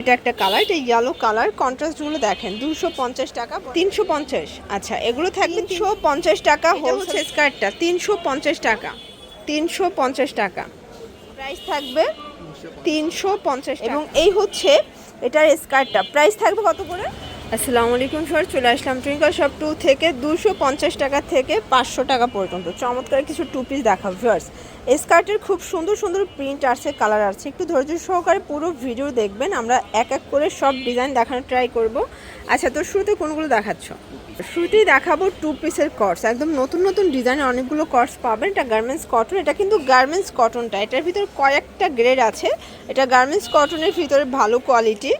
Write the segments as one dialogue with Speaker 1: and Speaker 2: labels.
Speaker 1: এটা একটা কালার এটা ইয়েলো কালার। কন্ট্রাস্টগুলো দেখেন দুশো পঞ্চাশ টাকা। তিনশো পঞ্চাশ। আচ্ছা এগুলো থাকবে তিনশো পঞ্চাশ টাকা হচ্ছে স্কার্টটা তিনশো পঞ্চাশ টাকা। তিনশো পঞ্চাশ টাকা। প্রাইস থাকবে তিনশো পঞ্চাশ এবং এই হচ্ছে এটার স্কার্টটা প্রাইস থাকবে কত করে? আসসালামু আলাইকুম স্যার চলে আসলাম টুইঙ্কল শপ টু থেকে। দুশো পঞ্চাশ টাকা থেকে পাঁচশো টাকা পর্যন্ত। চমৎকার কিছু টু পিস দেখা ভিউয়ার্স স্কার্টের খুব সুন্দর সুন্দর প্রিন্ট আছে কালার আছে একটু ধৈর্য সহকারে পুরো ভিডিও দেখবেন, আমরা এক এক করে সব ডিজাইন দেখানোর ট্রাই করব। আচ্ছা তো শুরুতে কোনগুলো দেখাচ্ছ? শুরুতেই দেখাবো টু পিসের কর্স একদম নতুন নতুন ডিজাইনের অনেকগুলো কর্স পাবেন। এটা গার্মেন্টস কটন এটা কিন্তু গার্মেন্টস কটনটা এটার ভিতর কয়েকটা গ্রেড আছে। এটা গার্মেন্টস কটনের ভিতরে ভালো কোয়ালিটি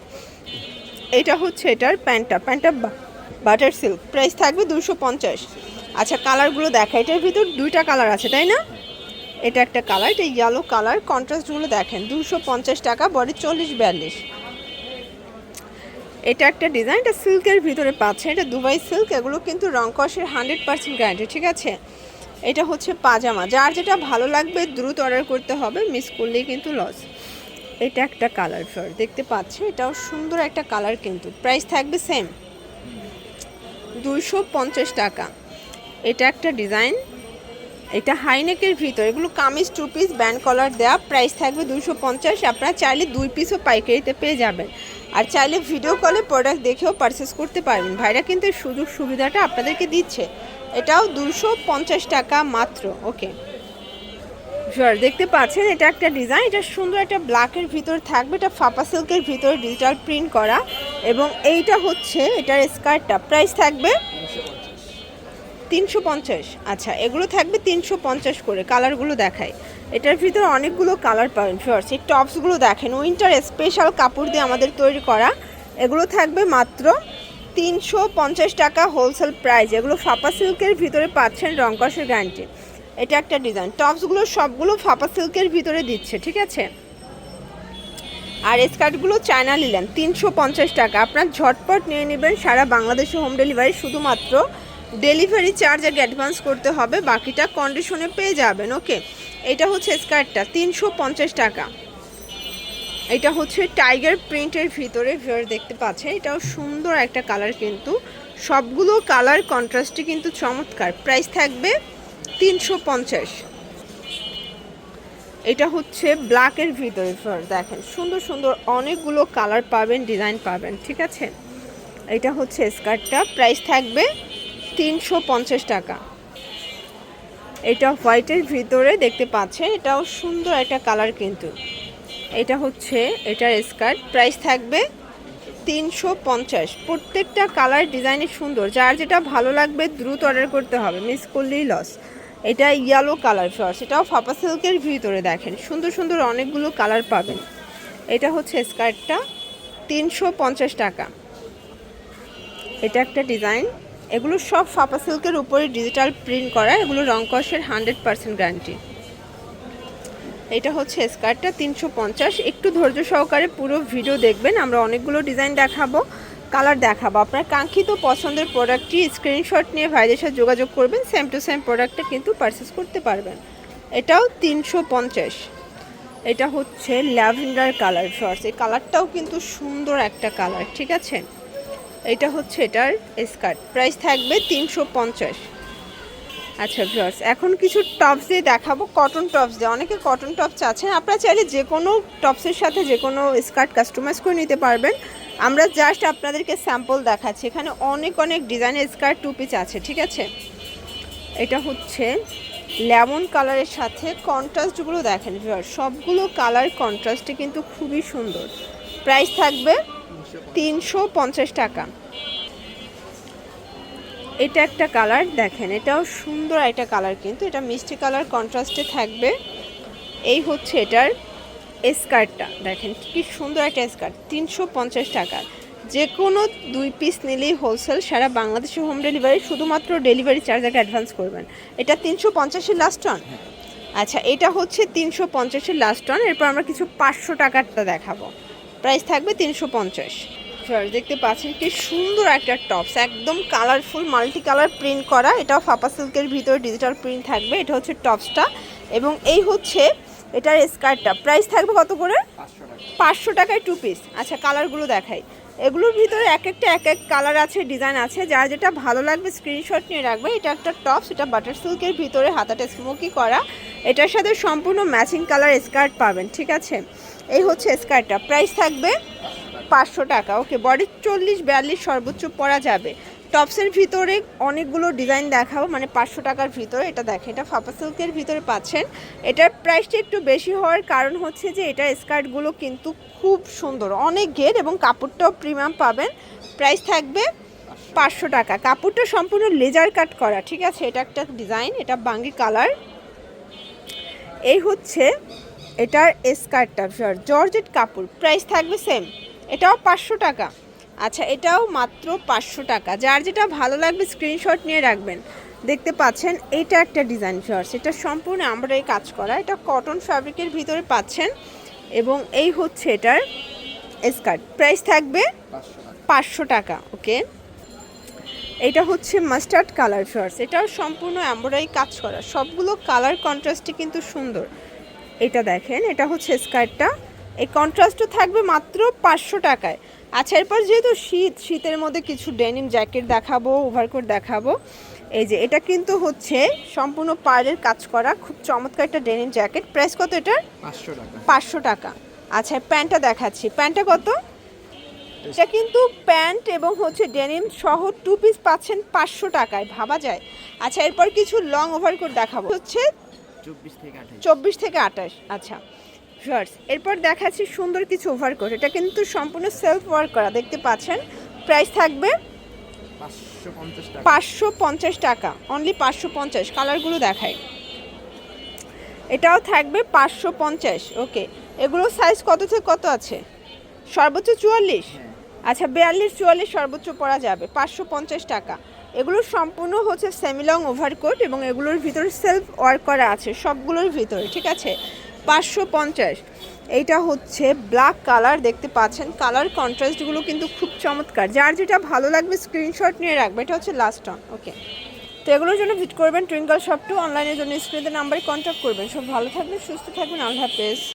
Speaker 1: এটা হচ্ছে এটার প্যান্টটা প্যান্টটা বাটার সিল্ক প্রাইস থাকবে দুশো পঞ্চাশ। আচ্ছা কালারগুলো দেখা। এটার ভিতর দুইটা কালার আছে, তাই না? এটা একটা কালার, এটা ইয়েলো কালার। কন্ট্রাস্টগুলো দেখেন, দুশো পঞ্চাশ টাকা, বডি চল্লিশ বিয়াল্লিশ। এটা একটা ডিজাইন এটা সিল্কের ভিতরে পাচ্ছে। এটা দুবাই সিল্ক এগুলো কিন্তু রং কষের হান্ড্রেড পার্সেন্ট গ্যারান্টি ঠিক আছে? এটা হচ্ছে পাজামা। যার যেটা ভালো লাগবে, দ্রুত অর্ডার করতে হবে মিস করলেই কিন্তু লস এটা একটা কালার ফর দেখতে পাচ্ছেন? এটাও সুন্দর একটা কালার কিন্তু। প্রাইস থাকবে সেম দুইশো পঞ্চাশ টাকা। এটা একটা ডিজাইন এটা হাইনেকের ভিতর, এগুলো kameez two piece band collar দেওয়া প্রাইস থাকবে দুশো পঞ্চাশ, আপনারা চাইলে দুই পিসও পাইকারিতে পেয়ে যাবেন। আর চাইলে ভিডিও কলে প্রোডাক্ট দেখেও পারচেস করতে পারবেন। ভাইরা কিন্তু সুযোগ সুবিধাটা আপনাদেরকে দিচ্ছে। এটাও দুশো পঞ্চাশ টাকা মাত্র, ওকে। শিওর দেখতে পাচ্ছেন, এটা একটা ডিজাইন এটা সুন্দর একটা ব্ল্যাকের ভিতর থাকবে, এটা ফাপা সিল্কের ভিতর ডিজিটাল প্রিন্ট করা। এবং এইটা হচ্ছে, এটার স্কার্টটা প্রাইস থাকবে তিনশো পঞ্চাশ। আচ্ছা এগুলো থাকবে তিনশো পঞ্চাশ করে কালারগুলো দেখায় এটার ভিতরে অনেকগুলো কালার পাবেন শিওর এই টপসগুলো দেখেন উইন্টার স্পেশাল কাপড় দিয়ে আমাদের তৈরি করা। এগুলো থাকবে মাত্র তিনশো পঞ্চাশ টাকা হোলসেল প্রাইস এগুলো ফাপা সিল্কের ভিতরে পাচ্ছেন রংকসের গ্যারান্টি এটা একটা ডিজাইন টপসগুলো সবগুলো ফাপা সিল্কের ভিতরে দিচ্ছে, ঠিক আছে? আর স্কার্টগুলো চায়না নিলেন, তিনশো পঞ্চাশ টাকা। আপনার ঝটপট নিয়ে নেবেন সারা বাংলাদেশে হোম ডেলিভারি শুধুমাত্র ডেলিভারি চার্জ আগে অ্যাডভান্স করতে হবে, বাকিটা কন্ডিশনে পেয়ে যাবেন ওকে এটা হচ্ছে স্কার্টটা, তিনশো পঞ্চাশ টাকা। এটা হচ্ছে টাইগার প্রিন্টের ভিতরে ভিউয়ার দেখতে পাচ্ছে এটাও সুন্দর একটা কালার কিন্তু। সবগুলো কালার কন্ট্রাস্টে কিন্তু চমৎকার। প্রাইস থাকবে তিনশো পঞ্চাশ। এটা হচ্ছে ব্ল্যাকের ভিতরে ফর দেখেন। সুন্দর সুন্দর অনেকগুলো কালার পাবেন ডিজাইন পাবেন, ঠিক আছে? এটা হচ্ছে স্কার্টটা প্রাইস থাকবে তিনশো পঞ্চাশ টাকা। এটা হোয়াইটের ভিতরে দেখতে পাচ্ছেন, এটাও সুন্দর একটা কালার কিন্তু। এটা হচ্ছে এটার স্কার্ট, প্রাইস থাকবে তিনশো পঞ্চাশ। প্রত্যেকটা কালার ডিজাইনই সুন্দর, যার যেটা ভালো লাগবে দ্রুত অর্ডার করতে হবে, মিস করলেই লস। এটা ইয়েলো কালার ফ্লাওয়ার এটাও ফাপা সিল্কের ভিতরে দেখেন, সুন্দর সুন্দর অনেকগুলো কালার পাবেন। এটা হচ্ছে স্কার্টটা তিনশো পঞ্চাশ টাকা। এটা একটা ডিজাইন। এগুলো সব ফাপা সিল্কের উপরে ডিজিটাল প্রিন্ট করা, এগুলো রং কষের হান্ড্রেড পার্সেন্ট গ্যারান্টি এটা হচ্ছে স্কার্টটা তিনশো পঞ্চাশ। একটু ধৈর্য সহকারে পুরো ভিডিও দেখবেন, আমরা অনেকগুলো ডিজাইন দেখাবো কালার দেখাবো। আপনার কাঙ্ক্ষিত পছন্দের প্রোডাক্টটি স্ক্রিনশট নিয়ে ভাইদের সাথে যোগাযোগ করবেন সেম টু সেম প্রোডাক্টটা কিন্তু পারচেস করতে পারবেন। এটাও তিনশো পঞ্চাশ। এটা হচ্ছে ল্যাভেন্ডার কালার শর্টস এই কালারটাও কিন্তু সুন্দর একটা কালার ঠিক আছে? এটা হচ্ছে এটার স্কার্ট প্রাইস থাকবে তিনশো পঞ্চাশ। আচ্ছা ভিউয়ার্স এখন কিছু টপস দিয়ে দেখাবো কটন টপস দিয়ে। অনেকে কটন টপস চাচ্ছেন। আপনারা চাইলে যে কোনো টপসের সাথে যে কোনো স্কার্ট কাস্টমাইজ করে নিতে পারবেন। আমরা জাস্ট আপনাদেরকে স্যাম্পল দেখাচ্ছি। এখানে অনেক অনেক ডিজাইনের স্কার্ট টু পিস আছে, ঠিক আছে? এটা হচ্ছে লেমন কালারের সাথে কন্ট্রাস্টগুলো দেখেন ভিউয়ার সবগুলো কালার কন্ট্রাস্টে কিন্তু খুবই সুন্দর। প্রাইস থাকবে তিনশো পঞ্চাশ টাকা। এটা একটা কালার দেখেন এটাও সুন্দর একটা কালার কিন্তু এটা মিষ্টি কালার কন্ট্রাস্টে থাকবে। এই হচ্ছে এটার স্কার্টটা দেখেন কি সুন্দর একটা স্কার্ট তিনশো পঞ্চাশ টাকা। যে কোনো দুই পিস নিলেই হোলসেল সারা বাংলাদেশে হোম ডেলিভারি শুধুমাত্র ডেলিভারি চার্জ আগে অ্যাডভান্স করবেন। এটা তিনশো পঞ্চাশের লাস্ট অন আচ্ছা এটা হচ্ছে তিনশো পঞ্চাশের লাস্ট অন এরপর আমরা কিছু পাঁচশো টাকারটা দেখাবো। প্রাইস থাকবে তিনশো পঞ্চাশ। দেখতে পাচ্ছেন কি সুন্দর একটা টপস একদম কালারফুল মাল্টি কালার প্রিন্ট করা। এটাও ফাপা সিল্কের ভিতরে ডিজিটাল প্রিন্ট থাকবে, এটা হচ্ছে টপসটা এবং এই হচ্ছে এটার স্কার্টটা প্রাইস থাকবে কত করে? পাঁচশো টাকায় টু পিস আচ্ছা কালারগুলো দেখাই। এগুলোর ভিতরে এক একটা, এক এক কালার আছে ডিজাইন আছে। যার যেটা ভালো লাগবে স্ক্রিনশট নিয়ে রাখবে। এটা একটা টপস এটা বাটার সিল্কের ভিতরে হাতাটা স্মোকি করা। এটার সাথে সম্পূর্ণ ম্যাচিং কালার স্কার্ট পাবেন, ঠিক আছে? এই হচ্ছে স্কার্টটা। প্রাইস থাকবে পাঁচশো টাকা। ওকে, বডি চল্লিশ, বিয়াল্লিশ সর্বোচ্চ পরা যাবে। টপসের ভিতরে অনেকগুলো ডিজাইন দেখাবো মানে পাঁচশো টাকার ভিতরে। এটা দেখেন, এটা ফাপা সিল্কের ভিতরে পাচ্ছেন। এটার প্রাইসটা একটু বেশি হওয়ার কারণ হচ্ছে যে এটার স্কার্টগুলো কিন্তু খুব সুন্দর, অনেক ঘের এবং কাপড়টাও প্রিমিয়াম পাবেন। প্রাইস থাকবে পাঁচশো টাকা। কাপড়টা সম্পূর্ণ লেজার কাট করা, ঠিক আছে? এটা একটা ডিজাইন, এটা বাঙ্গি কালার। এই হচ্ছে এটার স্কার্টটা জর্জেট কাপড় প্রাইস থাকবে সেম এটাও পাঁচশো টাকা। আচ্ছা এটাও মাত্র পাঁচশো টাকা। যার যেটা ভালো লাগবে স্ক্রিনশট নিয়ে রাখবেন। দেখতে পাচ্ছেন এটা একটা ডিজাইন শর্টস এটা সম্পূর্ণ আমরা এই কাজ করা। এটা কটন ফ্যাব্রিকের ভিতরে পাচ্ছেন। এবং এই হচ্ছে এটার স্কার্ট প্রাইস থাকবে পাঁচশো টাকা, ওকে? এটা হচ্ছে মাস্টার্ড কালার শর্টস এটাও সম্পূর্ণ এমব্রয়ডারি কাজ করা। সবগুলো কালার কন্ট্রাস্টই কিন্তু সুন্দর। এটা দেখেন এটা হচ্ছে স্কার্টটা। এই কন্ট্রাস্টও থাকবে মাত্র পাঁচশো টাকায়। আচ্ছা এরপর যেহেতু শীত শীতের মধ্যে কিছু ডেনিম জ্যাকেট দেখাবো ওভারকোট দেখাবো। এই যে এটা কিন্তু হচ্ছে সম্পূর্ণ পাড়ের কাজ করা খুব চমৎকার একটা ডেনিম জ্যাকেট। প্রাইস কত এটার?
Speaker 2: পাঁচশো টাকা।
Speaker 1: পাঁচশো টাকা। আচ্ছা প্যান্টটা দেখাচ্ছি। প্যান্টটা কত? এটা কিন্তু প্যান্ট এবং হচ্ছে ডেনিম সহ টু পিস পাচ্ছেন পাঁচশো টাকায় ভাবা যায়। আচ্ছা এরপর কিছু লং ওভারকোট দেখাবো। হচ্ছে
Speaker 2: চব্বিশ থেকে আঠাশ।
Speaker 1: আচ্ছা। শর্টস এরপর দেখাচ্ছি সুন্দর কিছু ওভার ওভারকোট এটা কিন্তু সম্পূর্ণ সেলফ ওয়ার্ক করা দেখতে পাচ্ছেন? প্রাইস থাকবে পাঁচশো পঞ্চাশ টাকা। অনলি পাঁচশো পঞ্চাশ কালারগুলো দেখাই। এটাও থাকবে পাঁচশো পঞ্চাশ ওকে এগুলো সাইজ কত থেকে কত আছে? সর্বোচ্চ চুয়াল্লিশ?
Speaker 2: হ্যাঁ।
Speaker 1: আচ্ছা বিয়াল্লিশ চুয়াল্লিশ সর্বোচ্চ পরা যাবে পাঁচশো পঞ্চাশ টাকা। এগুলো সম্পূর্ণ হচ্ছে সেমিলং ওভারকোট এবং এগুলোর ভিতরে সেলফ ওয়ার্ক করা আছে, সবগুলোর ভিতরে, ঠিক আছে? পাঁচশো পঞ্চাশ। এইটা হচ্ছে ব্ল্যাক কালার, দেখতে পাচ্ছেন? কালার কন্ট্রাস্টগুলো কিন্তু খুব চমৎকার। যার যেটা ভালো লাগবে স্ক্রিনশট নিয়ে রাখবে, এটা হচ্ছে লাস্ট অন ওকে তো এগুলোর জন্য ভিজিট করবেন টুইঙ্কল শপ টু অনলাইনের জন্য স্ক্রিনের নাম্বারে কন্ট্যাক্ট করবেন। সব ভালো থাকবেন, সুস্থ থাকবেন, আল্লাহ হাফেজ।